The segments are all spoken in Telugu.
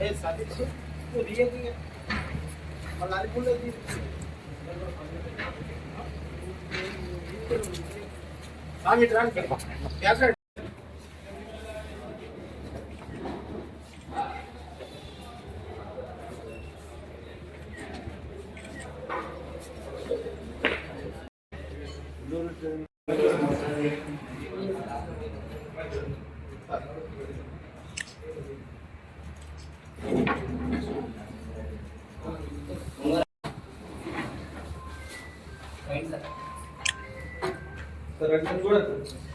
ఏ సతీష్ నువ్వు దిగకి మళ్ళీ అది పుల్ల స్వామి ట్రాన్స్ gas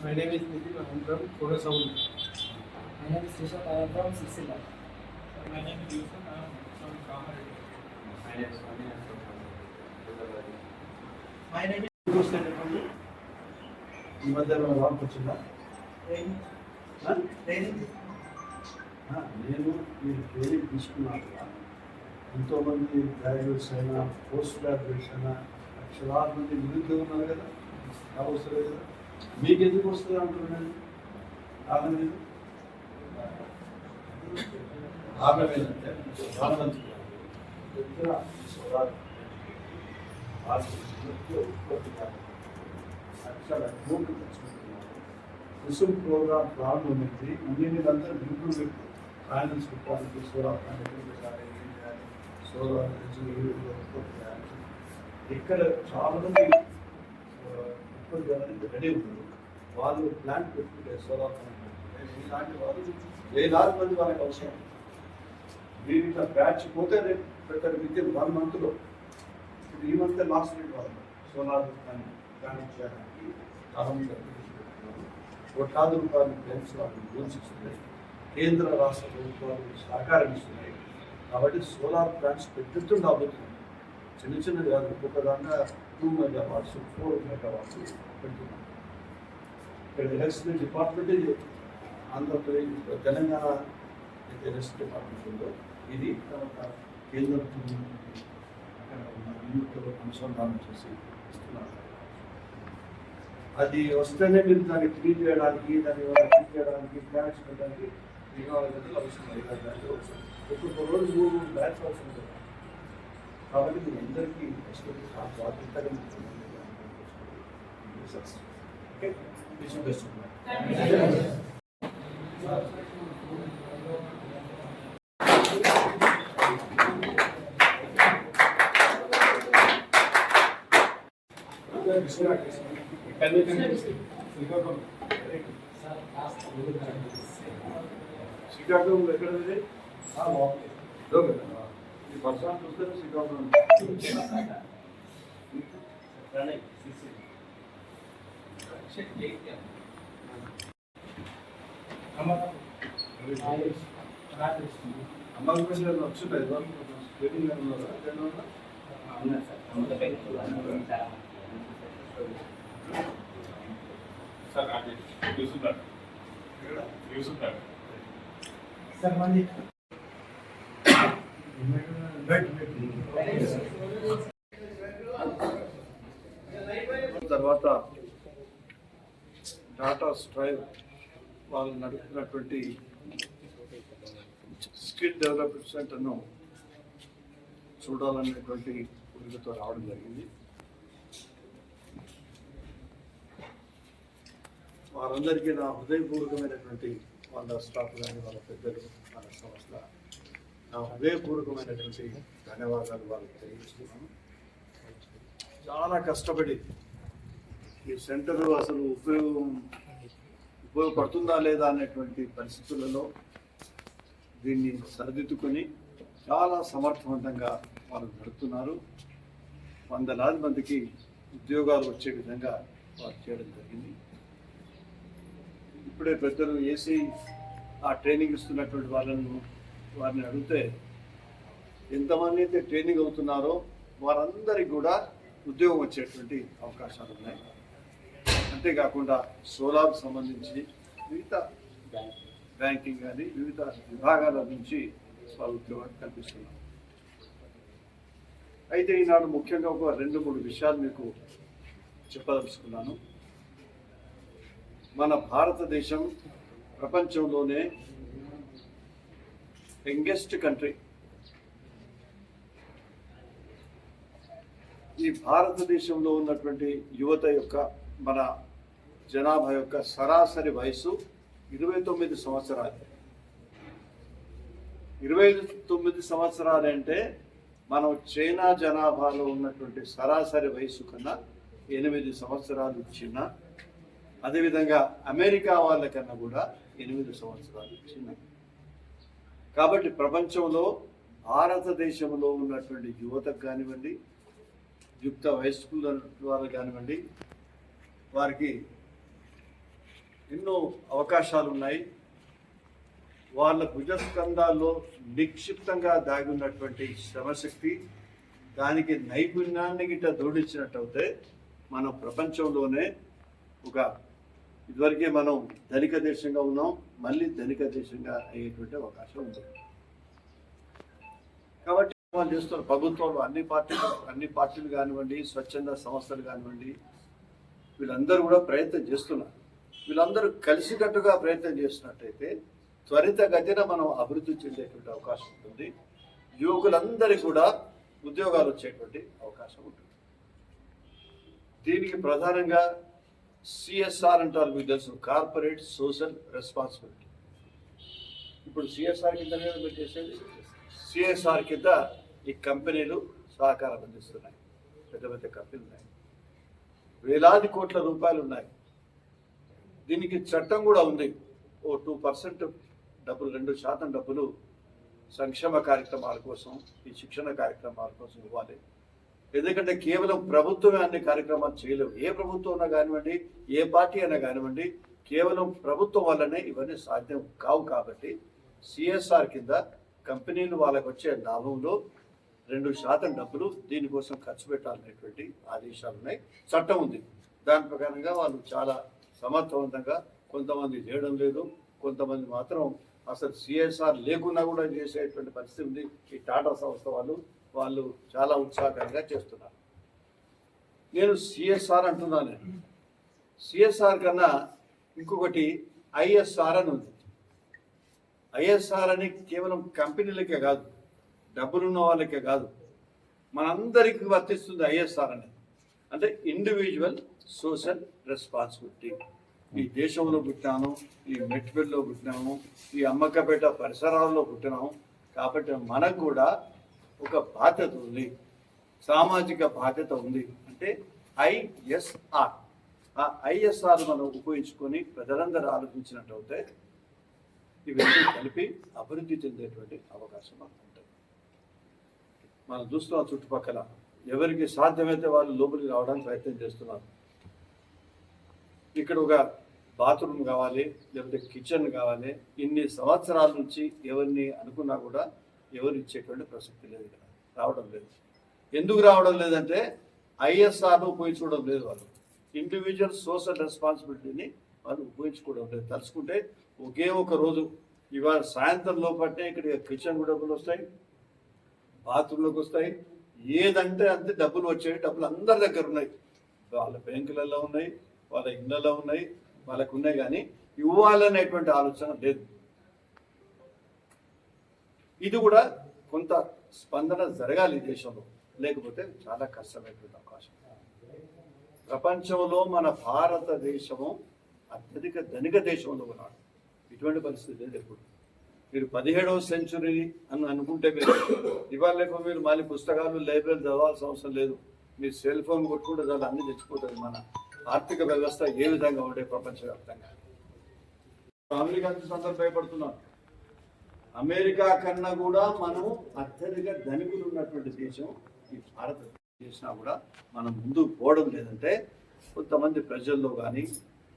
my name is Nitin I from Koda sound My name is Rishabh. I am from Sicily. My name is Yusuf, I'm from Kamareddy. My name is ఈ మధ్య రావడానికి వచ్చిందా? ఆ, నేను మీరు ట్రైనింగ్ తీసుకున్నాక ఎంతోమంది గ్రాడ్యుయేట్స్ అయినా పోస్ట్ గ్రాడ్యుయేట్స్ అయినా లక్షలాది మంది నిరుద్యోగం ఉన్నారు కదా అవసరం కదా. మీకు ఎందుకు వస్తుంది అంటున్నాను ఆమె మీద? ఆమె మీద. అంటే కాదు. లక్షల కోట్లు తెచ్చుకుంటున్నారు కుసుమ్ ప్రోగ్రామ్ ప్రారంభమైంది ఇంజనీర్లందరూ ఇంప్రూవ్ ఫైనాన్స్ పెట్టడానికి సోలార్ ప్లాంట్ సోలార్ ఎనర్జీ ఇక్కడ చాలా మంది ఆ, ఉత్పత్తి రెడీ ఉన్నారు. వాళ్ళు ప్లాంట్ పెట్టుకుంటే సోలార్ ప్లాంట్ ఇలాంటి వాళ్ళు వేలాది మంది వాళ్ళకి అవసరం. మీరు ఇట్లా బ్యాచ్ పోతే రేపు పెట్టారు విత్ ఇన్ వన్ మంత్లో ఇప్పుడు ఈ మంత్ లాస్ట్ వీక్ వాళ్ళు సోలార్ ప్లాంట్ ప్లాంట్ చేయడానికి చాలా మంది పెట్టుకున్నారు. కోట్లాది రూపాయలు క్లెయిమ్స్ వాళ్ళు లోన్స్ ఇస్తున్నాయి కేంద్ర రాష్ట్ర ప్రభుత్వాలు సహకారం ఇస్తున్నాయి. కాబట్టి సోలార్ ప్లాంట్స్ పెద్దెత్తున రాబోతున్నాయి చిన్న చిన్నది కాదు ఒక్కొక్క దాంట్లో టూ మెగావాట్స్ ఫోర్ మెగావాట్స్ పెడుతున్నాం. ఇక్కడ ఎలక్ట్రిసిటీ డిపార్ట్మెంట్ ఆంధ్రప్రదేశ్ తెలంగాణ అయితే ఎలక్ట్రిసిటీ డిపార్ట్మెంట్ ఉందో ఇది తర్వాత కేంద్ర అక్కడ ఉన్న యూనిట్తో అనుసంధానం చేసి ఇస్తున్నారు. అది వస్తేనే మీరు దాన్ని క్లీన్ చేయడానికి దాన్ని క్లీన్ చేయడానికి ప్లాంట్స్ పెట్టడానికి మీకు గంటలు అవసరం ఐదు రోజు మూడు మూడు బ్యాట్స్ అవసరం కదా కాబట్టి మీరు అందరికీ బాధ్యతగా ఓకే శ్రీకాకుళం ఎక్కడ ఉంది? ఈ పర్సన్ చూస్తే శ్రీకాకుళం. అమ్మాయి కూడా వచ్చింటాయి ట్రైనింగ్ రెండు ఉన్నారా సార్. అది. చూస్తున్నారు చూస్తున్నారు తర్వాత టాటా స్ట్రైవ్ వాళ్ళు నడుపుతున్నటువంటి స్కిల్ డెవలప్మెంట్ సెంటర్ను చూడాలనేటువంటి కోరికతో రావడం జరిగింది. వారందరికీ నా హృదయపూర్వకమైనటువంటి వాళ్ళ స్టాఫ్ కానీ వాళ్ళ పెద్దలు వాళ్ళ సంస్థ. నా హృదయపూర్వకమైనటువంటి ధన్యవాదాలు వాళ్ళకి తెలియజేస్తున్నాను. చాలా కష్టపడి ఈ సెంటర్ అసలు ఉపయోగం ఉపయోగపడుతుందా లేదా అనేటువంటి పరిస్థితులలో దీన్ని సరిదిద్దుకొని చాలా సమర్థవంతంగా వాళ్ళు నడుపుతున్నారు. వందలాది మందికి ఉద్యోగాలు వచ్చే విధంగా వారు చేయడం జరిగింది. ఇప్పుడే పెద్దలు ఏసీ ఆ ట్రైనింగ్ ఇస్తున్నటువంటి వాళ్ళను వారిని అడిగితే ఎంతమంది అయితే ట్రైనింగ్ అవుతున్నారో వారందరికీ కూడా ఉద్యోగం వచ్చేటువంటి అవకాశాలు ఉన్నాయి. అంతేకాకుండా సోలార్ సంబంధించి వివిధ బ్యాంకింగ్ కానీ వివిధ విభాగాల నుంచి వారు ఉద్యోగాలు కల్పిస్తున్నారు. అయితే ఈనాడు ముఖ్యంగా ఒక రెండు మూడు విషయాలు మీకు చెప్పదలుచుకున్నాను. మన భారతదేశం ప్రపంచంలోనే యంగెస్ట్ కంట్రీ. ఈ భారతదేశంలో ఉన్నటువంటి యువత యొక్క మన జనాభా యొక్క సరాసరి వయసు ఇరవై తొమ్మిది సంవత్సరాలు. ఇరవై తొమ్మిది సంవత్సరాలు అంటే మనం చైనా జనాభాలో ఉన్నటువంటి సరాసరి వయసు కన్నా ఎనిమిది సంవత్సరాలు చిన్న అదేవిధంగా అమెరికా వాళ్ళకన్నా కూడా ఎనిమిది సంవత్సరాలు చిన్న. కాబట్టి ప్రపంచంలో భారతదేశంలో ఉన్నటువంటి యువతకు కానివ్వండి యుక్త వయస్కుల ద్వారా కానివ్వండి వారికి ఎన్నో అవకాశాలు ఉన్నాయి. వాళ్ళ భుజస్కంధాల్లో నిక్షిప్తంగా దాగి ఉన్నటువంటి శ్రమశక్తి దానికి నైపుణ్యాన్ని గిట్ట జోడించినట్టయితే మనం ప్రపంచంలోనే ఒక ఇదివరకే మనం ధనిక దేశంగా ఉన్నాం మళ్ళీ ధనిక దేశంగా అయ్యేటువంటి అవకాశం ఉంది. కాబట్టి వాళ్ళు చేస్తున్న ప్రభుత్వంలో అన్ని పార్టీలు అన్ని పార్టీలు కానివ్వండి స్వచ్ఛంద సంస్థలు కానివ్వండి వీళ్ళందరూ కూడా ప్రయత్నం చేస్తున్నారు. వీళ్ళందరూ కలిసికట్టుగా ప్రయత్నం చేసినట్టయితే త్వరితగతిన మనం అభివృద్ధి చెందేటువంటి అవకాశం ఉంటుంది. యువకులందరికీ కూడా ఉద్యోగాలు వచ్చేటువంటి అవకాశం ఉంటుంది. దీనికి ప్రధానంగా సిఎస్ఆర్ అంటారు మీకు తెలుసు. కార్పొరేట్ సోషల్ రెస్పాన్సిబిలిటీ ఇప్పుడు సిఎస్ఆర్ కింద పెట్టేసేది సిఎస్ఆర్ కింద ఈ కంపెనీలు సహకారం అందిస్తున్నాయి. పెద్ద పెద్ద కంపెనీలు ఉన్నాయి. వేలాది కోట్ల రూపాయలు ఉన్నాయి. దీనికి చట్టం కూడా ఉంది. ఓ టూ పర్సెంట్ డబ్బులు రెండు శాతం డబ్బులు సంక్షేమ కార్యక్రమాల కోసం ఈ శిక్షణ కార్యక్రమాల కోసం ఇవ్వాలి. ఎందుకంటే కేవలం ప్రభుత్వమే అన్ని కార్యక్రమాలు చేయలేవు. ఏ ప్రభుత్వం అయినా కానివ్వండి ఏ పార్టీ అయినా కానివ్వండి కేవలం ప్రభుత్వం వల్లనే ఇవన్నీ సాధ్యం కావు కాబట్టి సిఎస్ఆర్ కింద కంపెనీలు వాళ్ళకు వచ్చే లాభంలో రెండు శాతం డబ్బులు దీనికోసం ఖర్చు పెట్టాలనేటువంటి ఆదేశాలు ఉన్నాయి. చట్టం ఉంది. దాని ప్రకారంగా వాళ్ళు చాలా సమర్థవంతంగా కొంతమంది చేయడం లేదు. కొంతమంది మాత్రం అసలు సిఎస్ఆర్ లేకున్నా కూడా చేసేటువంటి పరిస్థితి ఉంది. ఈ టాటా సంస్థ వాళ్ళు వాళ్ళు చాలా ఉత్సాహకరంగా చేస్తున్నారు. నేను సిఎస్ఆర్ అంటున్నాను సిఎస్ఆర్ కన్నా ఇంకొకటి ఐఎస్ఆర్ అని ఉంది. ఐఎస్ఆర్ అని కేవలం కంపెనీలకే కాదు డబ్బులున్న వాళ్ళకే కాదు మనందరికీ వర్తిస్తుంది ఐఎస్ఆర్ అనేది. అంటే ఇండివిజువల్ సోషల్ రెస్పాన్సిబిలిటీ ఈ దేశంలో పుట్టినాను ఈ మెట్పల్లిలో పుట్టినాము ఈ అమ్మకపేట పరిసరాల్లో పుట్టినాము కాబట్టి మనకు కూడా ఒక బాధ్యత ఉంది. సామాజిక బాధ్యత ఉంది. అంటే ఐఎస్ఆర్. ఆ ఐఎస్ఆర్ మనం ఉపయోగించుకొని ప్రజలందరూ ఆలోచించినట్టయితే ఇవన్నీ కలిపి అభివృద్ధి చెందేటువంటి అవకాశం మనకు ఉంటుంది. మనం చూస్తున్నాం చుట్టుపక్కల. ఎవరికి సాధ్యమైతే వాళ్ళు లోపలికి రావడానికి ప్రయత్నం చేస్తున్నారు. ఇక్కడ ఒక బాత్రూమ్ కావాలి లేకపోతే కిచెన్ కావాలి. ఇన్ని సంవత్సరాల నుంచి ఎవరిని అనుకున్నా కూడా ఎవరు ఇచ్చేటువంటి ప్రసక్తి లేదు ఇక్కడ. రావడం లేదు. ఎందుకు రావడం లేదంటే ఐఎస్ఆర్ను ఉపయోగించుకోవడం లేదు వాళ్ళు. ఇండివిజువల్ సోషల్ రెస్పాన్సిబిలిటీని వాళ్ళు ఉపయోగించుకోవడం లేదు. తలుచుకుంటే ఒకే ఒక రోజు ఇవాళ సాయంత్రం లోపట్నే ఇక్కడ కిచెన్ డబ్బులు వస్తాయి బాత్రూంలోకి వస్తాయి. ఏదంటే అంతే డబ్బులు వచ్చాయి. డబ్బులు అందరి దగ్గర ఉన్నాయి. వాళ్ళ బ్యాంకులలో ఉన్నాయి వాళ్ళ ఇళ్ళలో ఉన్నాయి వాళ్ళకు ఉన్నాయి కానీ ఇవ్వాలనేటువంటి ఆలోచన లేదు. ఇది కూడా కొంత స్పందన జరగాలి దేశంలో. లేకపోతే చాలా కష్టమైనటువంటి అవకాశం. ప్రపంచంలో మన భారతదేశము అత్యధిక ధనిక దేశంలో ఉన్నాడు. ఇటువంటి పరిస్థితి లేదు ఎప్పుడు. మీరు పదిహేడవ సెంచురీ అని అనుకుంటే మీరు ఇవాళ లేకపోతే మీరు మళ్ళీ పుస్తకాలు లైబ్రరీ చదవాల్సిన అవసరం లేదు. మీ సెల్ ఫోన్ కొట్టుకుంటే చాలా అన్ని తెచ్చిపోతుంది మన ఆర్థిక వ్యవస్థ ఏ విధంగా ఉండే ప్రపంచవ్యాప్తంగా? అమెరికా నుంచి అందరూ భయపడుతున్నారు అమెరికా కన్నా కూడా మనం అత్యధిక ధనికులు ఉన్నటువంటి దేశం ఈ భారత చేసినా కూడా మనం ముందుకు పోవడం లేదంటే కొంతమంది ప్రజల్లో కానీ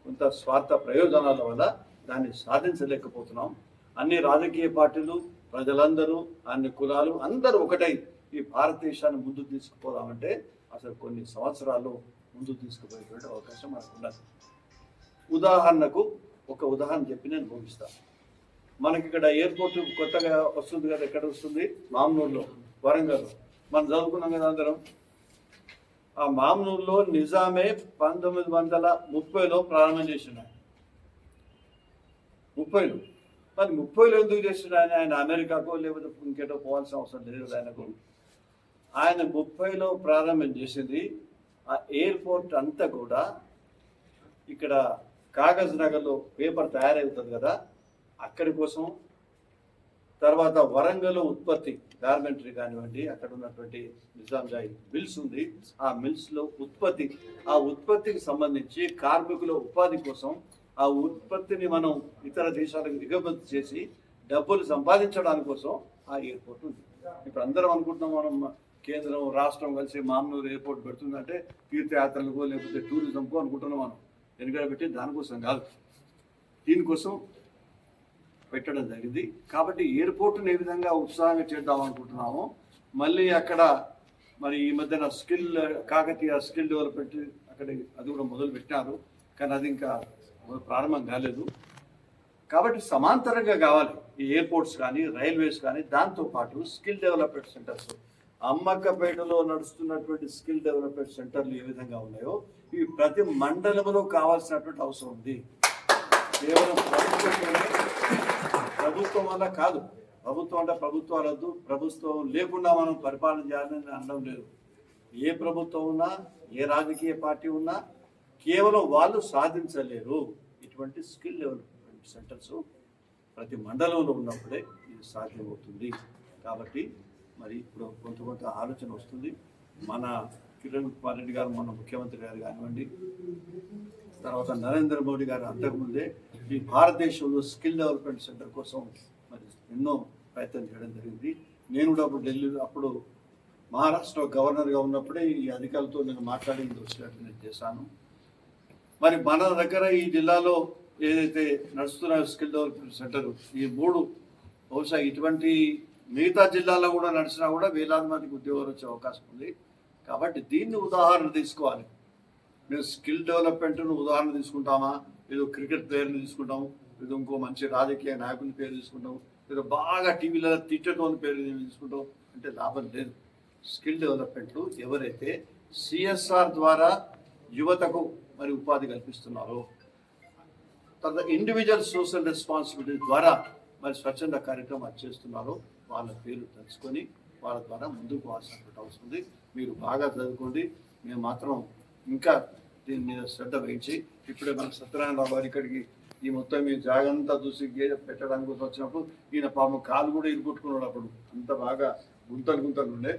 కొంత స్వార్థ ప్రయోజనాల వల్ల దాన్ని సాధించలేకపోతున్నాం. అన్ని రాజకీయ పార్టీలు ప్రజలందరూ అన్ని కులాలు అందరూ ఒకటై ఈ భారతదేశాన్ని ముందుకు తీసుకుపోదామంటే అసలు కొన్ని సంవత్సరాలు ముందుకు తీసుకుపోయేటువంటి అవకాశం మనకు ఉండదు ఉదాహరణకు ఒక ఉదాహరణ చెప్పి నేను ముగిస్తాను మనకి ఇక్కడ ఎయిర్పోర్ట్ కొత్తగా వస్తుంది కదా ఎక్కడ వస్తుంది? మామనూరులో వరంగల్. మనం చదువుకున్నాం కదా అందరం. ఆ మామనూరులో నిజామే పంతొమ్మిది వందల ముప్పైలో ప్రారంభం చేసిన ముప్పైలో. మరి ముప్పైలో ఎందుకు చేసిన ఆయన? ఆయన అమెరికాకో లేకపోతే ఇంకేటో పోవాల్సిన అవసరం లేదు ఆయనకు. ఆయన ముప్పైలో ప్రారంభం చేసింది. ఆ ఎయిర్పోర్ట్ అంతా కూడా ఇక్కడ కాగజ్ నగర్లో పేపర్ తయారవుతుంది కదా. అక్కడి కోసం తర్వాత వరంగల్ ఉత్పత్తి గార్మెంటరీ కానివ్వండి అక్కడ ఉన్నటువంటి నిజాంజాయి మిల్స్ ఉంది. ఆ మిల్స్లో ఉత్పత్తి ఆ ఉత్పత్తికి సంబంధించి కార్మికుల ఉపాధి కోసం ఆ ఉత్పత్తిని మనం ఇతర దేశాలకు దిగుమతి చేసి డబ్బులు సంపాదించడానికి కోసం ఆ ఎయిర్పోర్ట్ ఉంది. ఇప్పుడు అందరం అనుకుంటున్నాం మనం కేంద్రం రాష్ట్రం కలిసి మామూలు ఎయిర్పోర్ట్ పెడుతుందంటే తీర్థయాత్రలకు లేకపోతే టూరిజంకో అనుకుంటున్నాం మనం. వెనుక పెట్టి దానికోసం కాదు. దీనికోసం పెట్టడం జరిగింది. కాబట్టి ఎయిర్పోర్ట్ని ఏ విధంగా ఉత్సాహంగా చేద్దాం అనుకుంటున్నాము మళ్ళీ అక్కడ మరి ఈ మధ్యన స్కిల్ కాకతీయ స్కిల్ డెవలప్మెంట్ అక్కడ అది కూడా మొదలు పెట్టారు కానీ అది ఇంకా ప్రారంభం కాలేదు. కాబట్టి సమాంతరంగా కావాలి. ఈ ఎయిర్పోర్ట్స్ కానీ రైల్వేస్ కానీ దాంతోపాటు స్కిల్ డెవలప్మెంట్ సెంటర్స్. అమ్మక్కపేటలో నడుస్తున్నటువంటి స్కిల్ డెవలప్మెంట్ సెంటర్లు ఏ విధంగా ఉన్నాయో ఇవి ప్రతి మండలంలో కావాల్సినటువంటి అవసరం ఉంది. కేవలం ప్రభుత్వం వల్ల కాదు. ప్రభుత్వం అంటే ప్రభుత్వాలద్దు ప్రభుత్వం లేకుండా మనం పరిపాలన చేయాలని అనడం లేదు. ఏ ప్రభుత్వం ఉన్నా ఏ రాజకీయ పార్టీ ఉన్నా కేవలం వాళ్ళు సాధించలేరు. ఇటువంటి స్కిల్ డెవలప్మెంట్ సెంటర్స్ ప్రతి మండలంలో ఉన్నప్పుడే ఇది సాధ్యమవుతుంది. కాబట్టి మరి ఇప్పుడు కొంత కొంత ఆలోచన వస్తుంది. మన కిరణ్ కుమార్ రెడ్డి గారు మన ముఖ్యమంత్రి గారు కానివ్వండి తర్వాత నరేంద్ర మోడీ గారు అంతకుముందే భారతదేశంలో స్కిల్ డెవలప్మెంట్ సెంటర్ కోసం మరి ఎన్నో ప్రయత్నం చేయడం జరిగింది. నేను కూడా అప్పుడు ఢిల్లీలో అప్పుడు మహారాష్ట్ర గవర్నర్గా ఉన్నప్పుడే ఈ అధికారులతో నేను మాట్లాడిన దృష్టి నేను చేశాను. మరి మన దగ్గర ఈ జిల్లాలో ఏదైతే నడుస్తున్న స్కిల్ డెవలప్మెంట్ సెంటర్ ఈ మూడు బహుశా ఇటువంటి మిగతా జిల్లాలో కూడా నడిచినా కూడా వేలాది మందికి ఉద్యోగాలు వచ్చే అవకాశం ఉంది. కాబట్టి దీన్ని ఉదాహరణ తీసుకోవాలి. మేము స్కిల్ డెవలప్మెంట్ను ఉదాహరణ తీసుకుంటామా? ఏదో క్రికెట్ ప్లేయర్ని తీసుకుంటాం ఏదో ఇంకో మంచి రాజకీయ నాయకుని పేరు తీసుకుంటాం ఏదో బాగా టీవీలో తిట్టడం పేరు తీసుకుంటాం అంటే లాభం లేదు. స్కిల్ డెవలప్మెంట్లు ఎవరైతే సిఎస్ఆర్ ద్వారా యువతకు మరి ఉపాధి కల్పిస్తున్నారో తర్వాత ఇండివిజువల్ సోషల్ రెస్పాన్సిబిలిటీ ద్వారా మరి స్వచ్ఛంద కార్యక్రమాలు చేస్తున్నారో వాళ్ళ పేరు తెలుసుకొని వాళ్ళ ద్వారా ముందుకు పోవాల్సినటువంటి అవసరం ఉంది. మీరు బాగా చదువుకోండి. మేము మాత్రం ఇంకా దీని మీద శ్రద్ధ వహించి ఇప్పుడే మన సత్యనారాయణ గారు ఇక్కడికి ఈ మొత్తం మీ జాగంతా చూసి గేదె పెట్టడానికి వచ్చినప్పుడు ఈయన పాపం కాలు కూడా ఇరుకొట్టుకున్నాడు అప్పుడు. అంత బాగా గుంతలు గుంతలు ఉండే.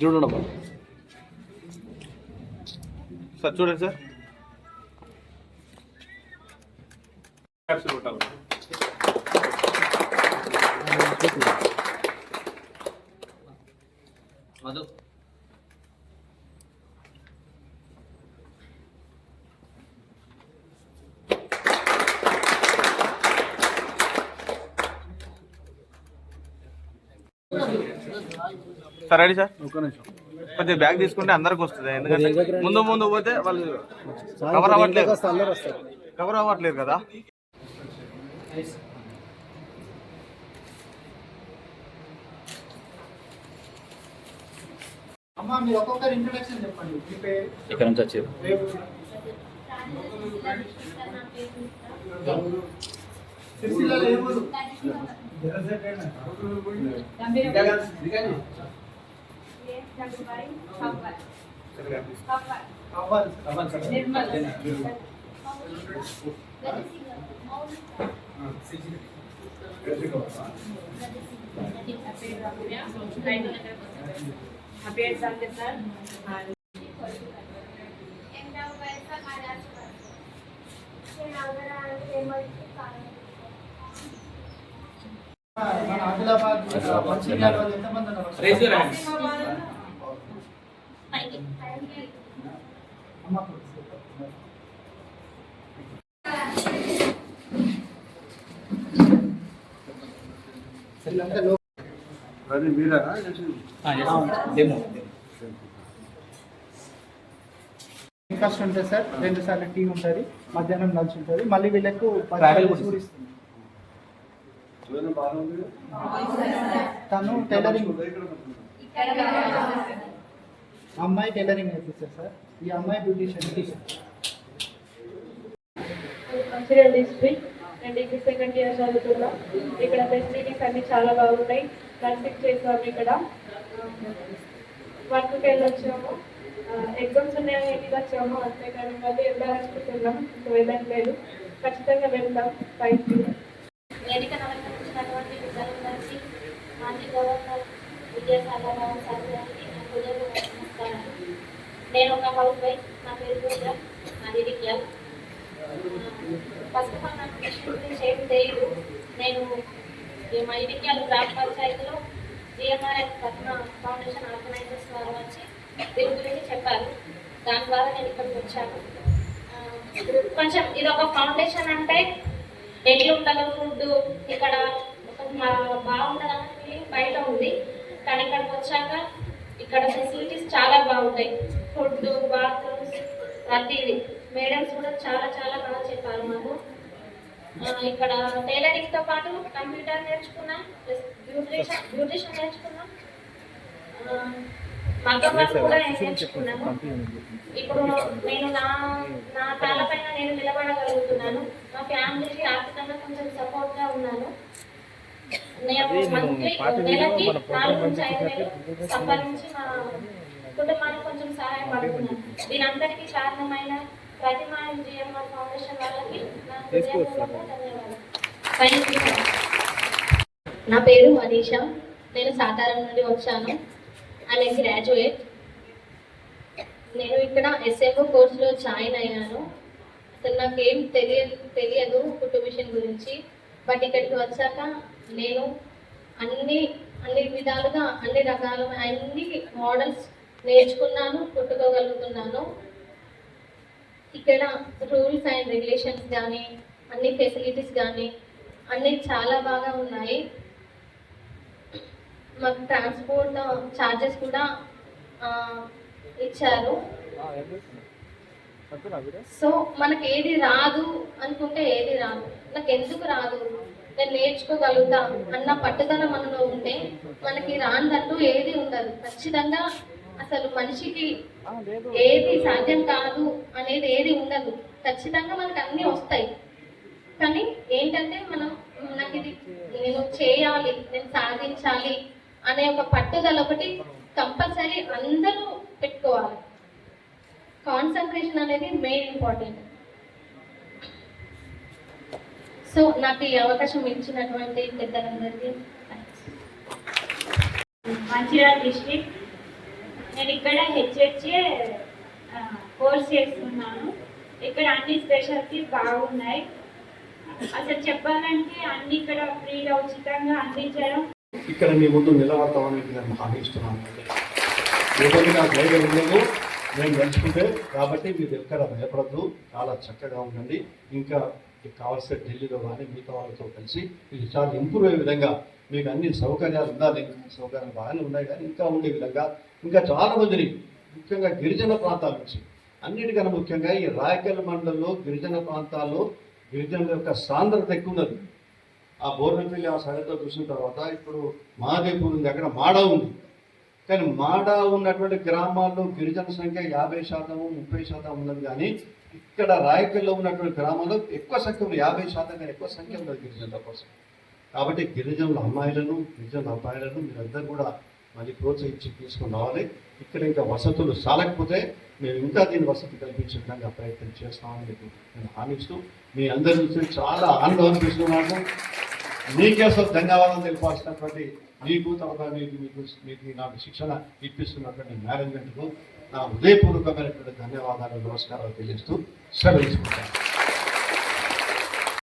చూడండి సార్ చూడండి సార్. కొట్టాలి మధు. Sir ready sir? కొద్దిగా బ్యాగ్ తీసుకుంటే అందరికి వస్తుంది. ఎందుకంటే ముందు ముందు పోతే వాళ్ళు కవర్ అవ్వట్లేదు. కవర్ అవ్వట్లేదు కదా? అమ్మా మీరు ఒక్కొక్కరు ఇంట్రొడక్షన్ చెప్పండి మీ పేరు ఇక్కడ నుంచి వచ్చారు రేపు సిరిసిల్లలో ఏ ఊరు కావాలి నిర్మల్ నా పేరు సంధ్య సార్ ఎంతవ వయసు మాదాసు నేను అవరాలు మన ఆదిలాబాద్ మంచిర్యాల వాళ్ళు ఎంతమంది ఉన్నారు బ్రేక్ఫాస్ట్ ఉంటుంది సార్ రెండు సార్లు టీ ఉంటుంది మధ్యాహ్నం లంచ్ ఉంటుంది మళ్ళీ వీళ్ళకు తను టైలరింగ్ ఇక్కడ అమ్మాయి టైలరింగ్ నేర్పిస్తారు సార్. ఈ అమ్మాయి బ్యూటీషియన్ నేను డిగ్రీ సెకండ్ ఇయర్ చదువుతున్నా. ఇక్కడ ఫెసిలిటీస్ అన్ని చాలా బాగున్నాయి. నర్సింగ్ చేసాము ఇక్కడ. వర్క్కి వెళ్ళొచ్చాము. ఎగ్జామ్స్ ఉన్నాయని ఇంటికి వచ్చాము. అంతేకాని మళ్ళీ వెళ్ళాలనుకుంటున్నాం ఇంకా వెళ్ళట్లేదు. ఖచ్చితంగా వెళ్దాం థ్యాంక్ యూ వేదికను నమస్కరించినటువంటి విద్యార్థులకి మాజీ గవర్నర్ విద్యాసాగరరావు సార్ గారికి నా నేను ఒక హౌస్ వైఫ్ నా పేరు పూజ నాది విద్యాల్ ఫస్ట్ ఆఫ్ ఆల్ నాకు విషయం గురించి ఏం తెలియదు. నేను ఈ మా విద్యాలు గ్రామ పంచాయతీలో జిఎంఆర్ఎఫ్ పద్మ ఫౌండేషన్ ఆర్గనైజర్స్ వారు వచ్చి దీని గురించి చెప్పారు. దాని ద్వారా నేను ఇక్కడికి వచ్చాను. కొంచెం ఇది ఒక ఫౌండేషన్ అంటే ఎట్లుంటుందో ఫుడ్ ఇక్కడ ఒక మా- బాగుంటుందన్న బయట ఉంది. కానీ ఇక్కడికి వచ్చాక ఇక్కడ ఫెసిలిటీస్ చాలా బాగుంటాయి. ఫుడ్ బాత్రూమ్స్ ప్రతిదీ. మేడమ్స్ కూడా చాలా చాలా బాగా చెప్పారు మాకు. ఇక్కడ టైలరింగ్తో పాటు కంప్యూటర్ నేర్చుకున్నాం ప్లస్ బ్యూటిషియన్ బ్యూటిషియన్ నేర్చుకున్నాం. మగ్గం వర్క్ కూడా నేర్చుకున్నాను ఇప్పుడు నేను నా నా కాళ్ళ పైన నేను నిలబడగలుగుతున్నాను. మా ఫ్యామిలీకి ఆర్థికంగా కొంచెం సపోర్ట్గా ఉన్నాను. నేను మంత్లీ నెలకి నాలుగు నుంచి ఐదు వేలు సంపాదించి మా కుటుంబానికి కొంచెం సహాయపడుతున్నాను. అందరికీ కారణమైన ప్రతిమ జిఎంఆర్ ఫౌండేషన్ వాళ్ళకి నా పేరు మనీష. నేను సాతారం నుండి వచ్చాను. ఐ గ్రాడ్యుయేట్ నేను ఇక్కడ ఎస్ఎంఓ కోర్సులో జాయిన్ అయ్యాను. అసలు నాకేం తెలియదు తెలియదు కుట్టు మిషన్ గురించి. బట్ ఇక్కడికి వచ్చాక నేను అన్ని అన్ని విధాలుగా అన్ని రకాల అన్ని మోడల్స్ నేర్చుకున్నాను కుట్టుకోగలుగుతున్నాను ఇక్కడ రూల్స్ అండ్ రెగ్యులేషన్స్ కానీ అన్ని ఫెసిలిటీస్ కానీ అన్నీ చాలా బాగా ఉన్నాయి. మాకు ట్రాన్స్పోర్ట్ ఛార్జెస్ కూడా ఇచ్చారు. సో మనకి ఏది రాదు అనుకుంటే ఏది రాదు. నాకు ఎందుకు రాదు? నేను నేర్చుకోగలుగుతా అన్న పట్టుదల మనలో ఉంటే మనకి రాందంటూ ఏది ఉండదు. ఖచ్చితంగా అసలు మనిషికి ఏది సాధ్యం కాదు అనేది ఏది ఉండదు. ఖచ్చితంగా మనకు అన్నీ వస్తాయి. కానీ ఏంటంటే మనం నాకు ఇది నేను చేయాలి నేను సాధించాలి అనే ఒక పట్టుదల ఒకటి కంపల్సరీ అందరూ పెట్టుకోవాలి. కాన్సన్ట్రేషన్ అనేది మెయిన్ ఇంపార్టెంట్. సో నాకు ఈ అవకాశం ఇచ్చినటువంటి పెద్దలందరికీ మంచిర్యాల డిస్ట్రిక్ట్ నేను ఇక్కడ హెచ్హెచ్ఏ కోర్స్ చేస్తున్నాను. ఇక్కడ అన్ని స్పెషాలిటీస్ బాగున్నాయి. అసలు చెప్పాలంటే అన్ని ఇక్కడ ఫ్రీగా ఉచితంగా అందించడం. ఇక్కడ మీ ముందు నిలబడతామని నేను హామీ ఇస్తున్నాను. ఎవరికి నాకు ధైర్యం ఉండదు. నేను నడుచుకుంటే కాబట్టి మీరు ఎక్కడ భయపడద్దు. చాలా చక్కగా ఉండండి. ఇంకా మీకు కావాల్సిన ఢిల్లీలో కానీ మిగతా వాళ్ళతో కలిసి ఇది చాలా ఇంప్రూవ్ అయ్యే విధంగా మీకు అన్ని సౌకర్యాలు ఉండాలి సౌకర్యాలు బాగానే ఉన్నాయి కానీ ఇంకా ఉండే విధంగా ఇంకా చాలా మందిని ముఖ్యంగా గిరిజన ప్రాంతాల నుంచి. అన్నిటికన్నా ముఖ్యంగా ఈ రాయకల్ మండలంలో గిరిజన ప్రాంతాల్లో గిరిజనుల యొక్క సాంద్రత ఎక్కువ ఉన్నది ఆ బోర్నపల్లి ఆ సరితో చూసిన తర్వాత ఇప్పుడు మహాదేవ్పూర్ ఉంది అక్కడ మాడ ఉంది. కానీ మాడ ఉన్నటువంటి గ్రామాల్లో గిరిజన సంఖ్య యాభై శాతం ముప్పై శాతం ఉన్నది కానీ ఇక్కడ రాయకల్లో ఉన్నటువంటి గ్రామాల్లో ఎక్కువ సంఖ్యలో యాభై శాతం కానీ ఎక్కువ సంఖ్య ఉన్నది గిరిజనుల కోసం. కాబట్టి గిరిజనుల అమ్మాయిలను గిరిజనుల అబ్బాయిలను మీరందరూ కూడా మళ్ళీ ప్రోత్సహించి తీసుకుని రావాలి ఇక్కడ ఇంకా వసతులు చాలకపోతే మేము ఇంకా దీని వసతి కల్పించే విధంగా ప్రయత్నం చేస్తామని మీకు నేను హామీస్తూ మీ అందరి నుంచి చాలా ఆనందం అనిపిస్తున్నాను మీకే అసలు ధన్యవాదాలు తెలిపాల్సినటువంటి మీకు తర్వాత మీకు మీకు మీకు నాకు శిక్షణ ఇప్పిస్తున్నటువంటి మేనేజ్మెంట్కు నా హృదయపూర్వకమైనటువంటి ధన్యవాదాలు నమస్కారాలు తెలియజేస్తూ సెలవు తీసుకుంటాను.